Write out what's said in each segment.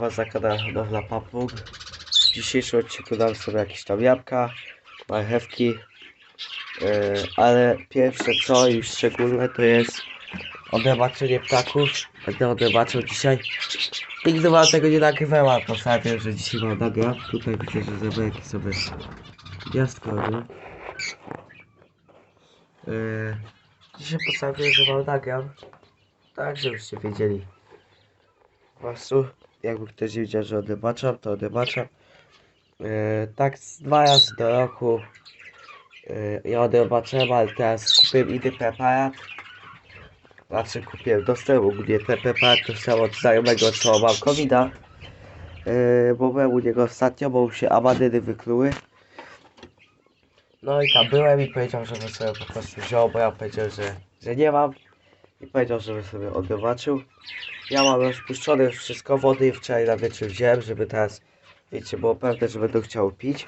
Na kanale Hodowla Papug. W dzisiejszym odcinku dam sobie jakieś tam jabłka, marchewki, yy, ale pierwsze co już szczególne to jest odebaczenie ptaków. Będę odebaczył dzisiaj. Nigdy wam tego nie nagrywałem, postanowiłem, że dzisiaj mam nagrać. Tutaj widzę, że zebraki sobie gniazdko robię. Yy, dzisiaj postanowiłem, że wam nagram. Tak, żebyście wiedzieli. Po prostu, jakby ktoś nie wiedział, że odebaczam, to odebaczam. Yy, tak z dwa razy do roku yy, ja odebaczyłem, ale teraz kupiłem inny preparat. Znaczy kupiłem, dostałem ogólnie ten preparat, dostałem od znajomego, co mam covid yy, bo byłem u niego ostatnio, bo mu się amadyny wykluły. No i tam byłem i powiedział, żebym sobie po prostu wziął, bo ja powiedziałem, że, że nie mam. I powiedział, żebym sobie odebaczył. Ja mam już puszczone już wszystko wody wczoraj na wieczór wziąłem, żeby teraz, wiecie, było pewne, że będę chciał pić.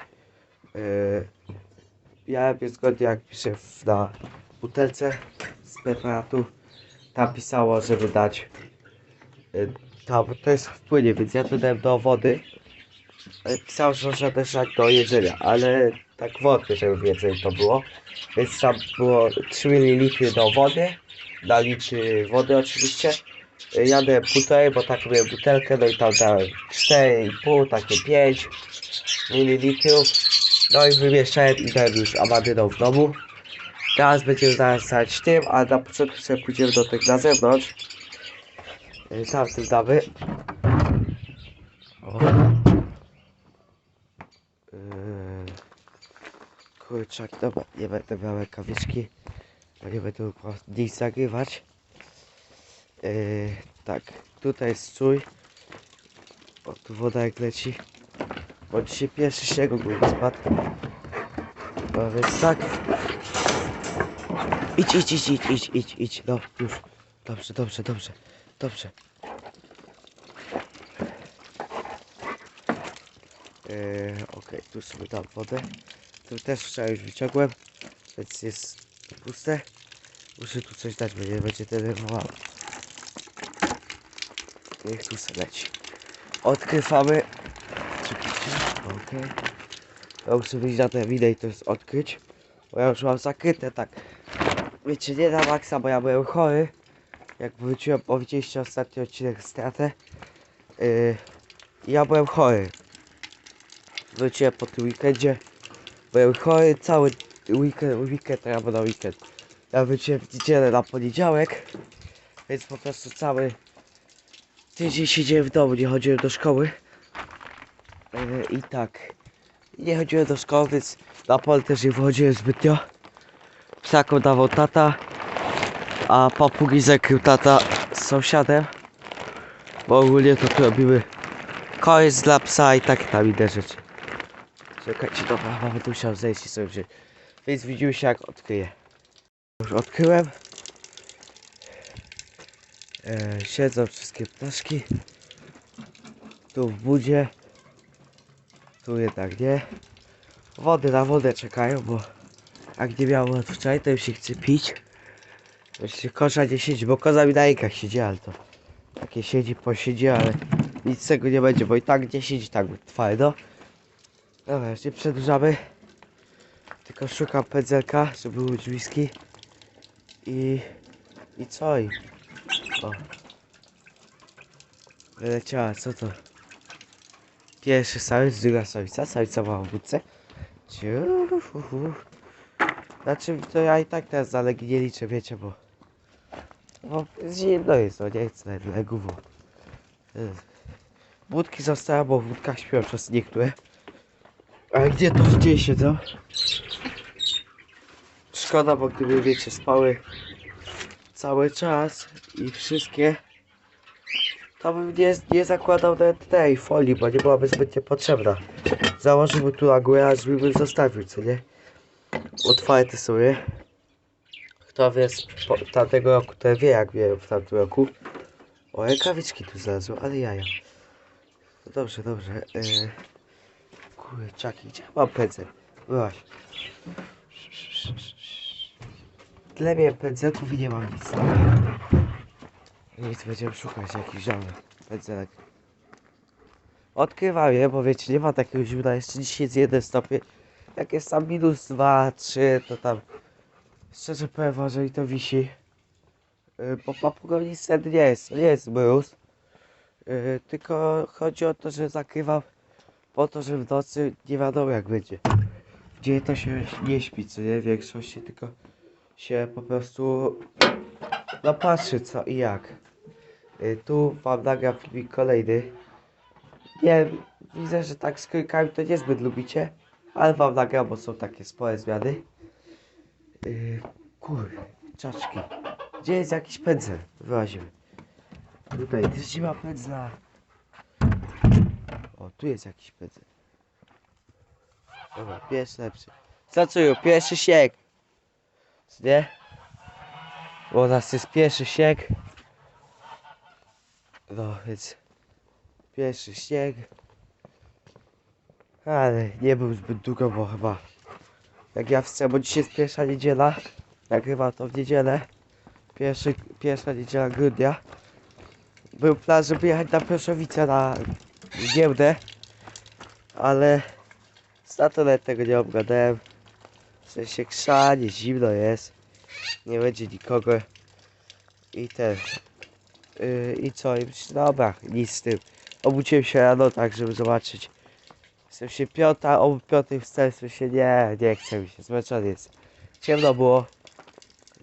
Yy, ja wiem zgodnie jak piszę na butelce z preparatu, tam pisało, żeby dać, yy, tam, to jest w płynie, więc ja to dałem do wody. Ale Pisało, że można też dać do jedzenia, ale tak wątpię, żeby więcej to było. Więc tam było 3 ml do wody, litry wody oczywiście. Jadę półtorej, bo tak robię butelkę, no i tam dałem 4,5, takie 5 ml. No i wymieszałem i dałem już amadyną w domu. Teraz będziemy zaraz stać tym, a na początku sobie pójdziemy do tych na zewnątrz. Yy, Tam tym damy. O. Yy, Kurczak, dobra, nie będę miał rękawiczki, bo nie będę mógł nic zagrywać. Yy, tak, tutaj jest strój. O, tu woda jak leci. Bo dzisiaj pierwszy śnieg ogólnie spadł. No więc tak. Idź, idź, idź, idź, idź, idź, idź. No, już. Dobrze, dobrze, dobrze, dobrze. Yy, Okej, tu sobie dam wodę. Tu też wczoraj już wyciągłem, więc jest puste. Muszę tu coś dać, bo nie będzie denerwowało. Niech tu sobie leci. Odkrywamy. Czekajcie, okej. Ja muszę wyjść na tę winę i to jest odkryć. Bo ja już mam zakryte, tak. Wiecie, nie na maksa, bo ja byłem chory. Jak wróciłem, bo widzieliście ostatni odcinek stratę. Yy, ja byłem chory. Wróciłem po tym weekendzie. Byłem chory cały weekend, weekend albo na weekend. Ja wróciłem w niedzielę na poniedziałek. Więc po prostu cały tydzień siedziałem w domu, nie chodziłem do szkoły. Yy, I tak. Nie chodziłem do szkoły, więc na pole też nie wychodziłem zbytnio. Psakom dawał tata. A papugi zakrył tata z sąsiadem. Bo ogólnie to tu robimy kość dla psa i takie tam inne rzeczy. Czekajcie, dobra, mamy tu musiał zejść i sobie wziąć. Więc widzimy się jak odkryję. Już odkryłem. E, siedzą wszystkie ptaszki. Tu w budzie. Tu jednak nie. Wody na wodę czekają, bo jak nie miało od wczoraj, to już się chce pić. Właśnie kosza nie siedzi, bo koza mi na jajkach siedzi, ale to takie siedzi, posiedzi, ale nic z tego nie będzie, bo i tak nie siedzi tak twardo. Dobra, już nie przedłużamy. Tylko szukam pędzelka, żeby był bliski. I... I co? I... O. Wyleciała, co to? Pierwszy samiec, druga samica, samica ma w budce. Znaczy, to ja i tak teraz za legi nie liczę, wiecie, bo... Bo zimno jest, no nie chcę legów, Budki zostały, bo w budkach śpią przez niektóre. A gdzie to gdzie siedzą? Szkoda, bo gdyby wiecie, spały cały czas i wszystkie, to bym nie, nie zakładał nawet tej folii, bo nie byłaby zbyt niepotrzebna. Założyłbym tu agłę, aż bym zostawił, co nie? Otwarte sobie. Kto wie z tamtego roku, to wie jak miałem w tamtym roku. O, rękawiczki tu znalazłem, ale jaja. No dobrze, dobrze. Yy... Kurczaki, gdzie mam pędzel? Byłaś. Tyle miałem pędzelków i nie mam nic. Nic, będziemy szukać jakiś żony. Pędzelek. Odkrywam je, bo wiecie, nie ma takiego zimna, jeszcze dzisiaj jest jeden stopień. Jak jest tam minus 2, 3, to tam szczerze powiem że i to wisi. Yy, Bo papugowi nic wtedy nie jest, nie jest mróz. Yy, Tylko chodzi o to, że zakrywam po to, że w nocy nie wiadomo jak będzie. Gdzie to się nie śpi, co nie, w większości, tylko się po prostu no patrzy co i jak. Y, Tu wam nagram filmik kolejny. Nie, widzę, że tak z krykami to niezbyt lubicie, ale wam nagram, bo są takie spore zmiany. Yy, kurde, czaczki. Gdzie jest jakiś pędzel? Wyłazimy. Tutaj też nie ma pędzla. O, tu jest jakiś pędzel. Dobra, pierwszy lepszy. Zacuju, pierwszy siek. Nie? Bo nas jest pierwszy śnieg. No więc pierwszy śnieg. Ale nie był zbyt długo, bo chyba jak ja chcę, bo dzisiaj jest pierwsza niedziela. Nagrywam to w niedzielę. Pierwszy, pierwsza niedziela grudnia. Był plan, żeby jechać na Proszowicę na giełdę. Ale nawet tego nie obgadałem. W sensie krzanie, zimno jest. Nie będzie nikogo. I ten. Yy, I co? I myślę, dobra, nic z tym. Obudziłem się rano tak, żeby zobaczyć. Jestem się piąta, o piątej wstałem, w sensie nie, nie chcę mi się, zmęczony jest. Ciemno było.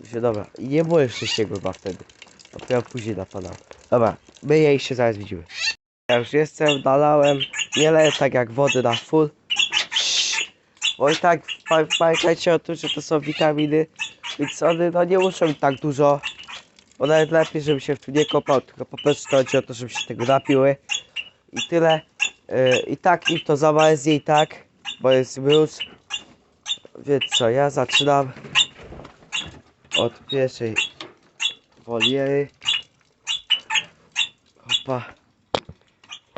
Myślę, dobra, i nie było jeszcze śniegu chyba wtedy. Dopiero później napadał. Dobra, myję i się zaraz widzimy. Ja już jestem, nalałem, nie leję tak jak wody na full. Bo i tak pamiętajcie o tym, że to są witaminy, więc one no nie muszą tak dużo. Bo nawet lepiej, żeby się w tym nie kopał, tylko po prostu chodzi o to, żeby się tego napiły. I tyle. Yy, I tak im to za małe zje i tak, bo jest mróz. Więc co, ja zaczynam od pierwszej woliery. Hopa.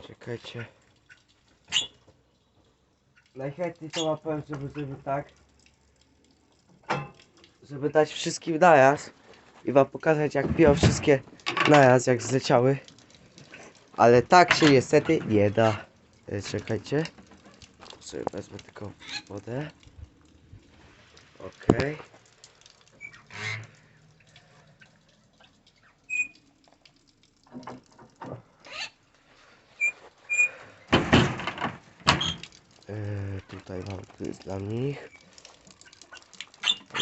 Czekajcie. Najchętniej to łapałem, żeby zrobić tak. Żeby dać wszystkim naraz. I wam pokazać jak piją wszystkie naraz, jak zleciały. Ale tak się niestety nie da. E, Czekajcie. Sobie wezmę tylko wodę. Okej. E, tutaj mam, to jest dla nich.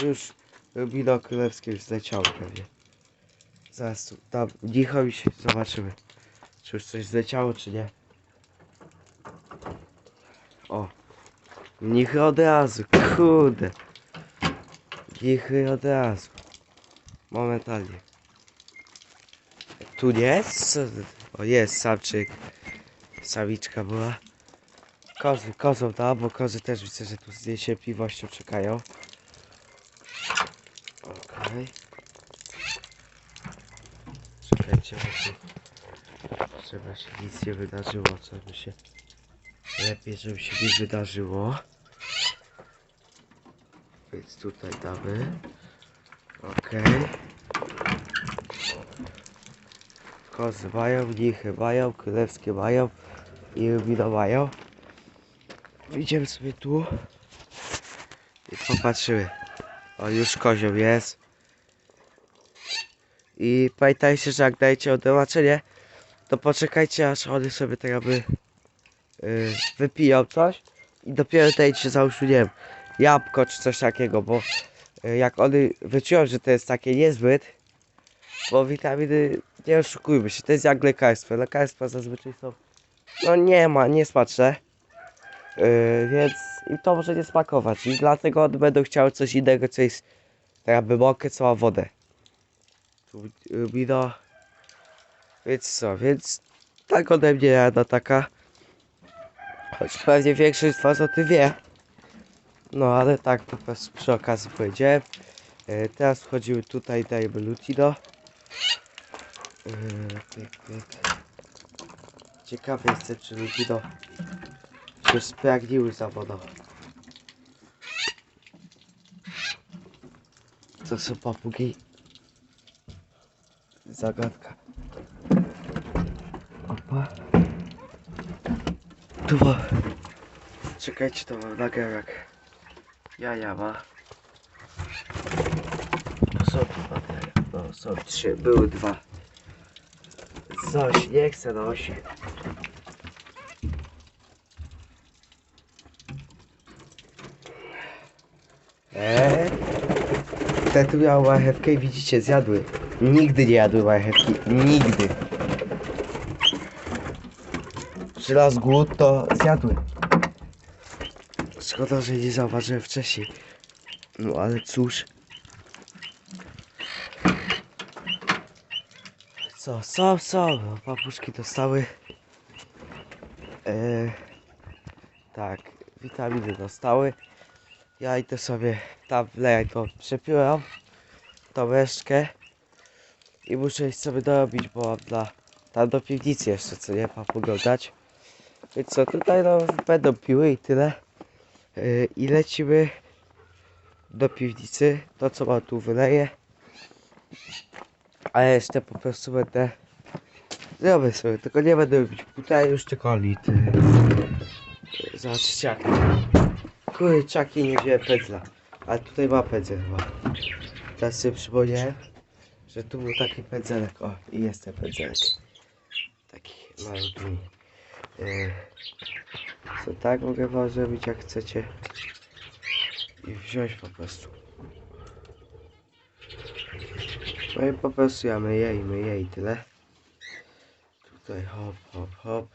Już wino królewskie już zleciało pewnie. Zaraz tu tam nicho i się zobaczymy. Czy już coś zleciało, czy nie. O. Nichy od razu, kurde. Nichy od razu. Momentalnie. Tu nie jest? O jest, samczyk. Samiczka była. Kozy, kozą da, bo kozy też widzę, że tu z niecierpliwością czekają. Okej. Czekajcie, bo tu żeby się nic nie wydarzyło, co by się... Lepiej, żeby się nie wydarzyło. Więc tutaj damy. Okej. Kozy mają, mnichy mają, królewskie mają i wino mają. Idziemy sobie tu i popatrzymy. O, już kozioł jest. I pamiętajcie, że jak dajecie odromaczenie, to poczekajcie aż one sobie tak jakby yy, wypiją coś i dopiero dajcie załóżmy, nie wiem, jabłko czy coś takiego, bo yy, jak one wyczują, że to jest takie niezbyt, bo witaminy, nie oszukujmy się, to jest jak lekarstwo. Lekarstwa zazwyczaj są, no nie ma, nie smaczne. Yy, więc im to może nie smakować i dlatego one będą chciały coś innego, co jest tak jakby mokre, co ma wodę. Tu yy, wino. Więc co, więc tak ode mnie rada taka. Choć pewnie większość z was o tym wie. No ale tak po prostu przy okazji powiedziałem. Yy, teraz wchodzimy tutaj, dajemy Lutino. Yy. Ciekawy jestem, czy Lutino się spragniły za wodą. To są papugi. Zagadka. Opa. tu. Czekajcie, to mam nagrę jak jaja ma. To są dwa jaja. No, są trzy, były dwa. Coś, nie chcę nosić. Eee? Te tu miały i widzicie, zjadły. Nigdy nie jadły marchewki. Nigdy. Przylas głód, to zjadły. Szkoda, że nie zauważyłem wcześniej. No ale cóż. Co, są, są. No, papuszki dostały. Eee, tak, witaminy dostały. Ja idę sobie tam wlejać to przepiłem. Tą resztkę. I muszę iść sobie dorobić, bo mam dla tam do piwnicy jeszcze co nie poglądać. Więc co, tutaj no będą piły i tyle. Yy, I lecimy do piwnicy. To co mam tu wyleję. A ja jeszcze po prostu będę Zrobię sobie, tylko nie będę robić półtorej już tylko litr. Yy, Zobaczcie jak. Kurczaki nie wziąłem pędzla. Ale tutaj ma pędzel chyba. Teraz sobie przypomniałem, że tu był taki pędzelek. O, i jest ten pędzelek. Taki malutki. Yy, co tak mogę wam zrobić jak chcecie. I wziąć po prostu. No i po prostu ja myję i myję i tyle. Tutaj hop, hop, hop.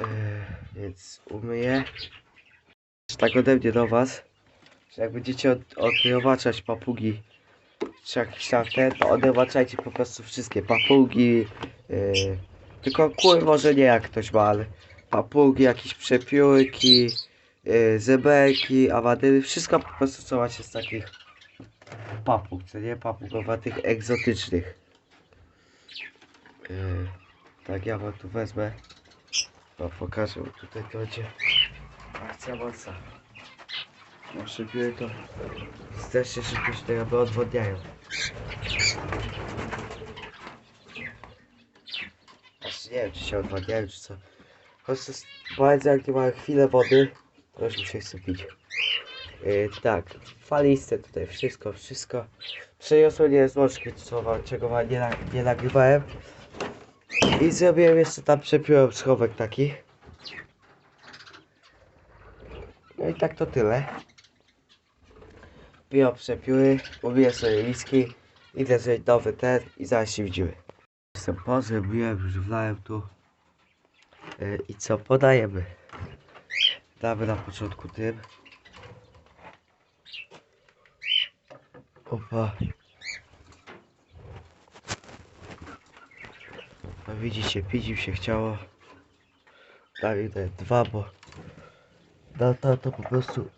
Eee, więc umyję. Tak ode mnie do was, że jak będziecie od, odrywaczać papugi czy jakieś tam te, to odrywaczajcie po prostu wszystkie papugi. Yy, tylko kury może nie jak ktoś ma, ale papugi, jakieś przepiórki, yy, zeberki, awadyny, wszystko po prostu co macie z takich papug, co nie? Papugowatych egzotycznych. Yy, tak ja wam tu wezmę. O, pokażę, bo tutaj to będzie akcja mocna. No szybciej to się szybko się jakby odwodniają. Aż nie wiem czy się odwodniają czy co. Po prostu powiedzmy jak nie mają chwilę wody, to już mi się chce pić. Yy, tak, faliste tutaj wszystko, wszystko. Przeniosłem nie z wam, czego wam nie, nie nagrywałem. I zrobiłem jeszcze tam przepiłem schowek taki. No i tak to tyle. Piję przepiły, mówię sobie whisky, idę zrobić nowy ten i zaraz się widzimy. Jestem po, zrobiłem, wlałem tu. Yy, I co, podajemy. Damy na początku tym. Opa. No widzicie, pić im się chciało. Dali te dwa, bo na to, po prostu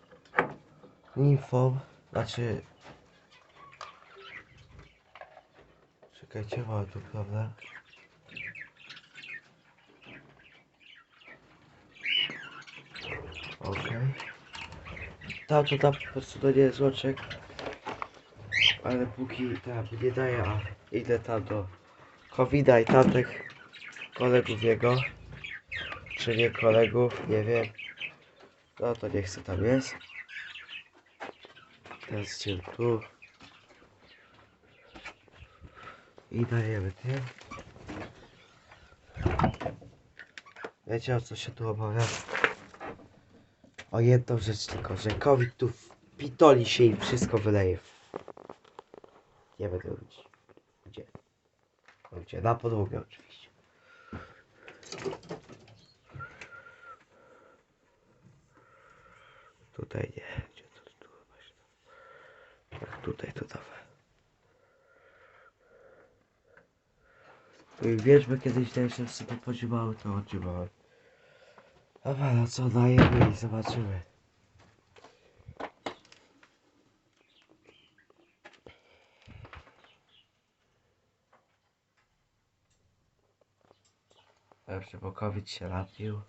nimfą, znaczy czekajcie, mam tu problem. Okej. Tam to tam po prostu to nie jest złoczek. Ale póki tam nie daje, a idę tam do Covida i tamtych kolegów jego. Czy nie kolegów, nie wiem. No to nie chcę tam jest. Teraz idziemy tu. I dajemy tym. Wiecie o co się tu obawiam? O jedną rzecz tylko, że COVID tu pitoli się i wszystko wyleje. Nie będę robić. Gdzie? No Gdzie? Na podłogę oczywiście. Tutaj nie. Gdzie to tu właśnie? Tak, tutaj to dawaj. Tu i wierzby kiedyś też się sobie podziwały, to oddziwały. Dobra, no co, dajemy i zobaczymy. Dobrze, bo COVID się napił.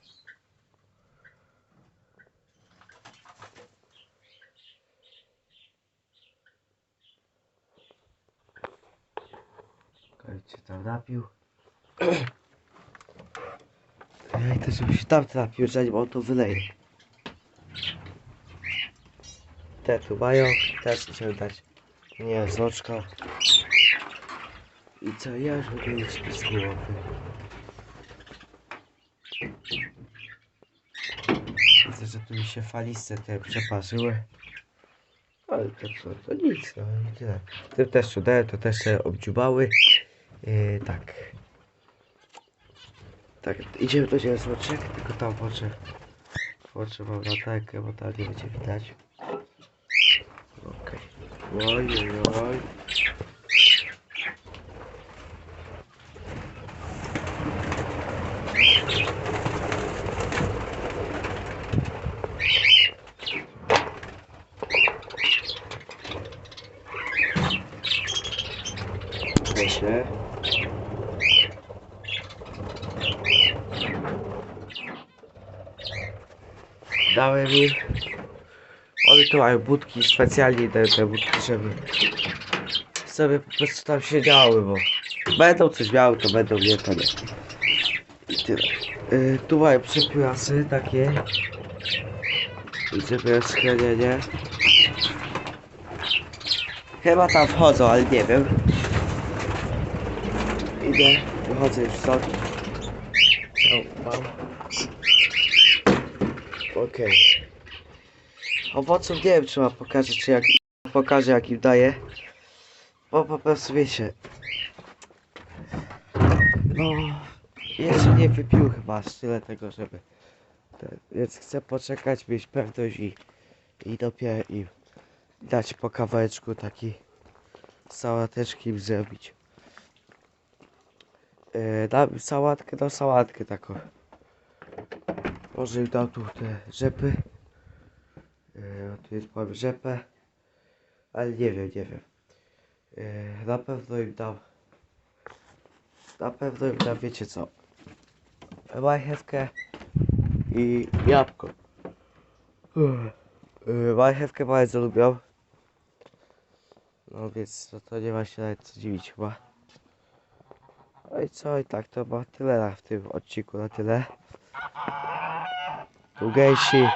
COVID się tam napił. Ej, to żeby się tam trafił, zanim on to wyleje. Te tu mają, też chcę dać. Nie, zloczka. I co, ja już mogę mieć z głowy. Widzę, że tu mi się faliste te przeparzyły. Ale to co, to nic, no tyle. Tym też cudę, to też się obdziubały. Yy, tak. Tak, idziemy do ciebie złoczek, tylko tam włoczę. Włoczę mam latarkę, bo tam nie będzie widać. Okej. Oj, oj, oj. Proszę. Dałem im. One tu mają budki specjalnie te, te budki, żeby sobie po prostu tam siedziały, bo będą coś miały, to będą, nie to nie. I tyle. Y, tu mają przepiłasy takie. Sobie schronienie. Chyba tam wchodzą, ale nie wiem. Idę, wychodzę już stąd. O, mam. Okej. Owoców nie wiem, czy wam pokażę, czy jak pokażę, jak im daję. Bo po prostu wiecie. No, jeszcze nie wypił chyba tyle tego, żeby. Więc chcę poczekać, mieć pewność i, i dopiero im dać po kawałeczku taki sałateczki im zrobić. Yy, dam sałatkę, no sałatkę taką. Może dam tu te rzepy. Yy, tu jest powiem rzepę. Ale nie wiem, nie wiem. Yy, na pewno im dam. Na pewno im dam, wiecie co. Marchewkę i jabłko. Yy, marchewkę bardzo lubią. No więc no to nie ma się nawet co dziwić chyba. No i co, i tak to ma tyle w tym odcinku, na tyle. Tu gejsi.